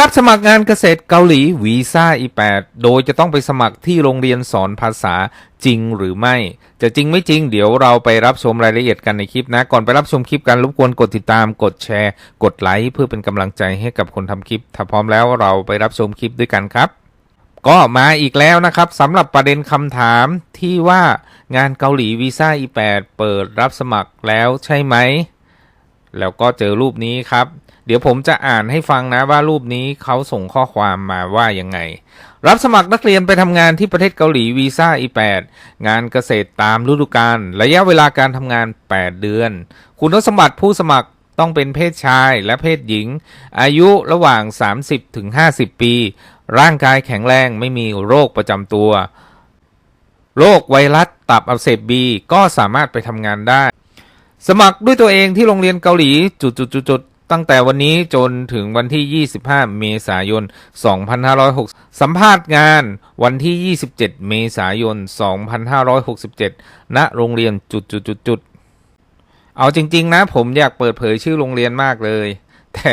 รับสมัครงานเกษตรเกาหลีวีซ่า E8 โดยจะต้องไปสมัครที่โรงเรียนสอนภาษาจริงหรือไม่ จะจริงไม่จริง เดี๋ยวเราไปรับชมรายละเอียดกันในคลิปนะ ก่อนไปรับชมคลิปกันรบกวนกดติดตาม กดแชร์ กดไลค์เพื่อเป็นกำลังใจให้กับคนทำคลิป ถ้าพร้อมแล้วเราไปรับชมคลิปด้วยกันครับ ก็มาอีกแล้วนะครับสำหรับประเด็นคำถามที่ว่างานเกาหลีวีซ่า E8 เปิดรับสมัครแล้วใช่ไหม แล้วก็เจอรูปนี้ครับ เดี๋ยวผมจะอ่านให้ฟังนะว่ารูปนี้เขาส่งข้อความมาว่ายังไง รับสมัครนักเรียนไปทำงานที่ประเทศเกาหลีวีซ่า E8 งานเกษตรตามฤดูกาลระยะเวลาการทำงาน 8 เดือน คุณสมบัติผู้สมัครต้องเป็นเพศชายและเพศหญิง อายุระหว่าง 30ถึง50 ปี ร่างกายแข็งแรงไม่มีโรคประจำตัว โรคไวรัสตับอักเสบบีก็สามารถไปทำงานได้ สมัครด้วยตัวเองที่โรงเรียนเกาหลีจุดๆๆตั้งแต่วันนี้จนถึงวันที่ 25 เมษายน 2560สัมภาษณ์งานวันที่ 27 เมษายน 2567 ณ โรงเรียนจุดๆๆเอาจริง ๆ นะ ผมอยากเปิดเผยชื่อโรงเรียนมากเลย แต่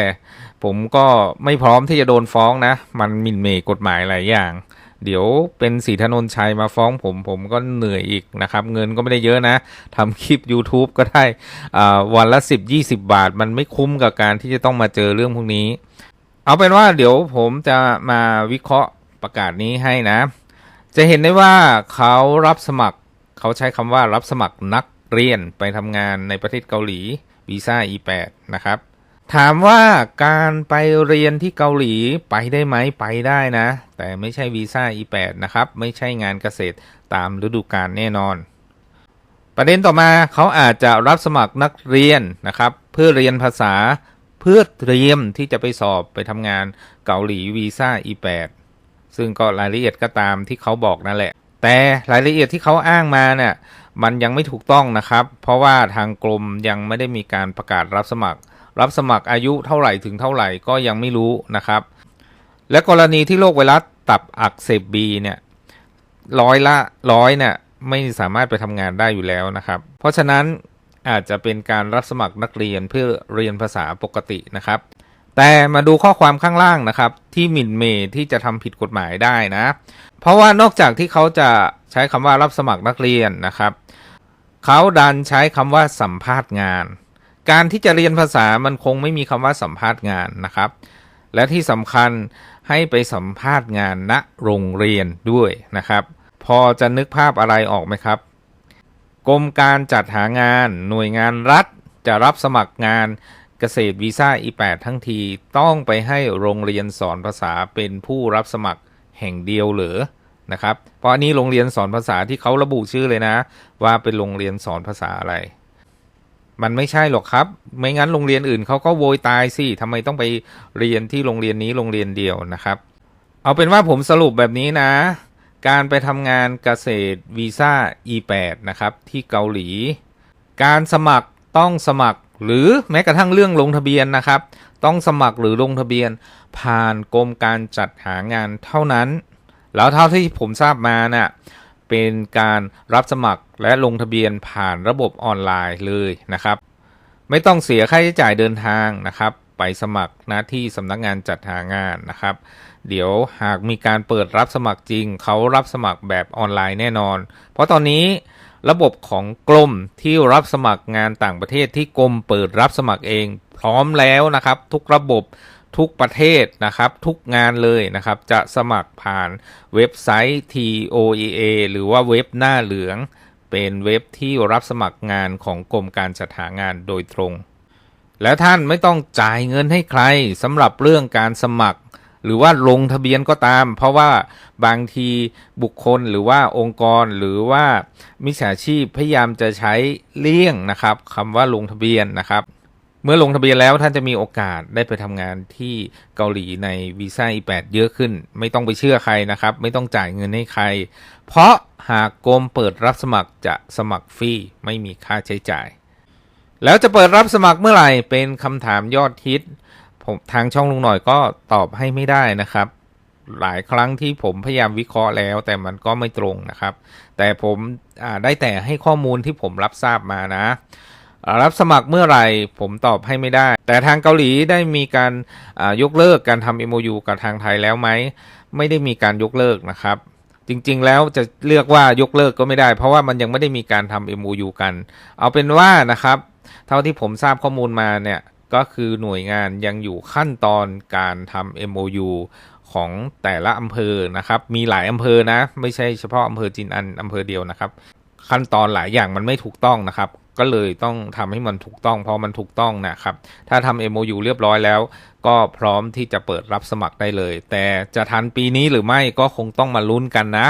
ผมก็ไม่พร้อมที่จะโดนฟ้องนะ มันมินเมกฎหมายหลายอย่าง เดี๋ยวเป็นสีธนนชัยมาฟ้องผมผมก็เหนื่อยอีกนะครับ เงินก็ไม่ได้เยอะนะทำคลิป YouTube ก็ได้อ่าวันละ 10 20 บาท มันไม่คุ้มกับการที่จะต้องมาเจอเรื่องพวกนี้ เอาเป็นว่าเดี๋ยวผมจะมาวิเคราะห์ประกาศนี้ให้นะ จะเห็นได้ว่าเขารับสมัครเขาใช้คำว่ารับสมัครนักเรียนไปทำงานในประเทศเกาหลีวีซ่า E8 นะครับ ถามว่าการไปเรียนที่เกาหลีไปได้ไหมไปได้นะ แต่ไม่ใช่วีซ่า E8 นะครับ ไม่ใช่งานเกษตรตามฤดูกาลแน่นอน ประเด็นต่อมาเขาอาจจะรับสมัครนักเรียนนะครับ เพื่อเรียนภาษาเพื่อเตรียมที่จะไปสอบไปทำงานเกาหลีวีซ่า E8 ซึ่งก็รายละเอียดก็ตามที่เขาบอกนั่นแหละ แต่รายละเอียดที่เขาอ้างมาเนี่ยมันยังไม่ถูกต้องนะครับ เพราะว่าทางกรมยังไม่ได้มีการประกาศรับสมัคร รับสมัครอายุเท่าไหร่ถึงเท่าไหร่ก็ยังไม่รู้นะครับ และกรณีที่โรคไวรัสตับอักเสบบีเนี่ยร้อยละร้อยเนี่ยไม่สามารถไปทำงานได้อยู่แล้วนะครับ เพราะฉะนั้นอาจจะเป็นการรับสมัครนักเรียนเพื่อเรียนภาษาปกตินะครับ แต่มาดูข้อความข้างล่างนะครับ ที่หมิ่นเมย์ที่จะทำผิดกฎหมายได้นะ เพราะว่านอกจากที่เขาจะใช้คำว่ารับสมัครนักเรียนนะครับ เขาดันใช้คำว่าสัมภาษณ์งาน การที่จะเรียนภาษามันคงไม่มีคำว่าสัมภาษณ์งานนะครับ และที่สำคัญให้ไปสัมภาษณ์งานณโรงเรียนด้วยนะครับ พอจะนึกภาพอะไรออกไหมครับ กรมการจัดหางานหน่วยงานรัฐจะรับสมัครงานเกษตรวีซ่า E8 ทั้งทีต้องไปให้โรงเรียนสอนภาษาเป็นผู้รับสมัครแห่งเดียวหรือนะครับ เพราะอันนี้โรงเรียนสอนภาษาที่เขาระบุชื่อเลยนะ ว่าเป็นโรงเรียนสอนภาษาอะไร มันไม่ใช่หรอกครับ ไม่งั้นโรงเรียนอื่นเขาก็โวยตายสิทำไมต้องไปเรียนที่โรงเรียนนี้โรงเรียนเดียวนะครับ เอาเป็นว่าผมสรุปแบบนี้นะ การไปทำงานเกษตรวีซ่า E8 นะครับที่เกาหลี การสมัครต้องสมัครหรือแม้กระทั่งเรื่องลงทะเบียนนะครับ ต้องสมัครหรือลงทะเบียน ผ่านกรมการจัดหางานเท่านั้น แล้วเท่าที่ผมทราบมาน่ะ เป็นการรับสมัครและลงทะเบียนผ่านระบบออนไลน์เลยนะครับ ไม่ต้องเสียค่าใช้จ่ายเดินทางนะครับ ไปสมัครหน้าที่สำนักงานจัดหางานนะครับ เดี๋ยวหากมีการเปิดรับสมัครจริง เขารับสมัครแบบออนไลน์แน่นอน เพราะตอนนี้ระบบของกรมที่รับสมัครงานต่างประเทศที่กรมเปิดรับสมัครเอง พร้อมแล้วนะครับ ทุกระบบ ทุกประเทศนะครับ ทุกงานเลยนะครับ จะสมัครผ่านเว็บไซต์ TOEA หรือว่าเว็บหน้าเหลือง เป็นเว็บที่รับสมัครงานของกรมการจัดหางานโดยตรง แล้วท่านไม่ต้องจ่ายเงินให้ใครสำหรับเรื่องการสมัคร หรือว่าลงทะเบียนก็ตาม เพราะว่าบางทีบุคคลหรือว่าองค์กรหรือว่ามิจฉาชีพพยายามจะใช้เลี่ยงนะครับคำว่าลงทะเบียนนะครับ เมื่อลงทะเบียนแล้วท่านจะมีโอกาสได้ไปทำงานที่เกาหลีในวีซ่า E8 เยอะขึ้น ไม่ต้องไปเชื่อใครนะครับ ไม่ต้องจ่ายเงินให้ใคร เพราะหากกรมเปิดรับสมัครจะสมัครฟรีไม่มีค่าใช้จ่าย แล้วจะเปิดรับสมัครเมื่อไหร่เป็นคำถามยอดฮิตผมทางช่องลุงหน่อยก็ตอบให้ไม่ได้นะครับ หลายครั้งที่ผมพยายามวิเคราะห์แล้ว แต่มันก็ไม่ตรงนะครับ แต่ผมได้แต่ให้ข้อมูลที่ผมรับทราบมานะ รับสมัครเมื่อไหร่ผมตอบให้ไม่ได้ แต่ทางเกาหลีได้มีการยกเลิกการทำ MOU กับทางไทยแล้วไหม ไม่ได้มีการยกเลิกนะครับ จริงๆแล้วจะเรียกว่ายกเลิกก็ไม่ได้ เพราะว่ามันยังไม่ได้มีการทำ MOU กัน เอาเป็นว่านะครับ เท่าที่ผมทราบข้อมูลมาเนี่ยก็คือหน่วยงานยังอยู่ขั้นตอนการทำ MOU ของแต่ละอำเภอนะครับ มีหลายอำเภอนะ ไม่ใช่เฉพาะอำเภอจินอันอำเภอเดียวนะครับ ขั้นตอนหลายอย่างมันไม่ถูกต้องนะครับ ก็เลยต้องทำให้มันถูกต้อง พอมันถูกต้องนะครับ ถ้าทำ MOU เรียบร้อยแล้ว ก็พร้อมที่จะเปิดรับสมัครได้เลย แต่จะทันปีนี้หรือไม่ก็คงต้องมาลุ้นกันนะ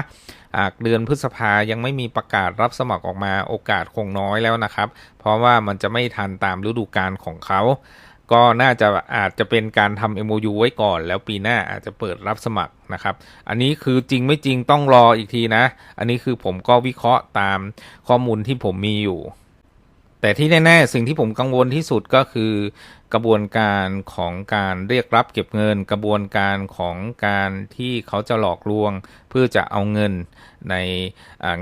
อากเดือนพฤษภายังไม่มีประกาศรับสมัครออกมาโอกาสคงน้อยแล้วนะครับ เพราะว่ามันจะไม่ทันตามฤดูกาลของเขา ก็น่าจะอาจจะเป็นการทำ MOU ไว้ก่อน แล้วปีหน้าอาจจะเปิดรับสมัครนะครับ อันนี้คือจริงไม่จริงต้องรออีกทีนะ อันนี้คือผมก็วิเคราะห์ตามข้อมูลที่ผมมีอยู่ แต่ที่แน่ๆสิ่งที่ผมกังวลที่สุดก็คือกระบวนการของการเรียกรับเก็บเงิน กระบวนการของการที่เขาจะหลอกลวง เพื่อจะเอาเงินใน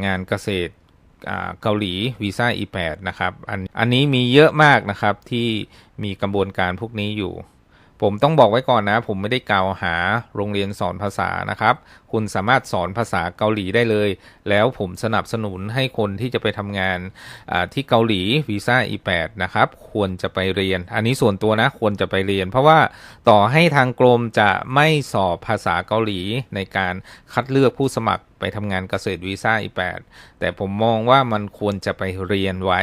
งานเกษตรเกาหลีวีซ่า E8 นะครับอันอันนี้มีเยอะมากนะครับที่มีกระบวนการพวกนี้อยู่ ผมต้องบอกไว้ก่อนนะ ผมไม่ได้กล่าวหาโรงเรียนสอนภาษานะครับ คุณสามารถสอนภาษาเกาหลีได้เลย แล้วผมสนับสนุนให้คนที่จะไปทำงานที่เกาหลีวีซ่า E8 นะครับ ควรจะไปเรียน อันนี้ส่วนตัวนะควรจะไปเรียน เพราะว่าต่อให้ทางกรมจะไม่สอบภาษาเกาหลีในการคัดเลือกผู้สมัครไปทำงานเกษตรวีซ่า E8 แต่ผมมองว่ามันควรจะไปเรียนไว้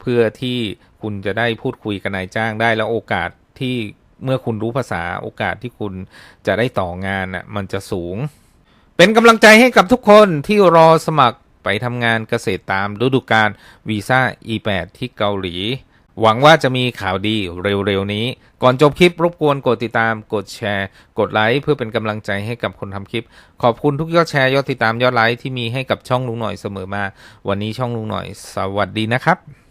เพื่อที่คุณจะได้พูดคุยกับนายจ้างได้แล้วโอกาสที่ เมื่อคุณรู้ภาษาโอกาสที่คุณจะได้ต่องานน่ะมันจะสูง เป็นกำลังใจให้กับทุกคนที่รอสมัครไปทำงานเกษตรตามฤดูกาลวีซ่า E8 ที่เกาหลี หวังว่าจะมีข่าวดีเร็วๆนี้ ก่อนจบคลิปรบกวนกดติดตาม กดแชร์ กดไลค์เพื่อเป็นกำลังใจให้กับคนทำคลิป ขอบคุณทุกยอดแชร์ยอดติดตามยอดไลค์ที่มีให้กับช่องลุงหน่อยเสมอมา วันนี้ช่องลุงหน่อย สวัสดีนะครับ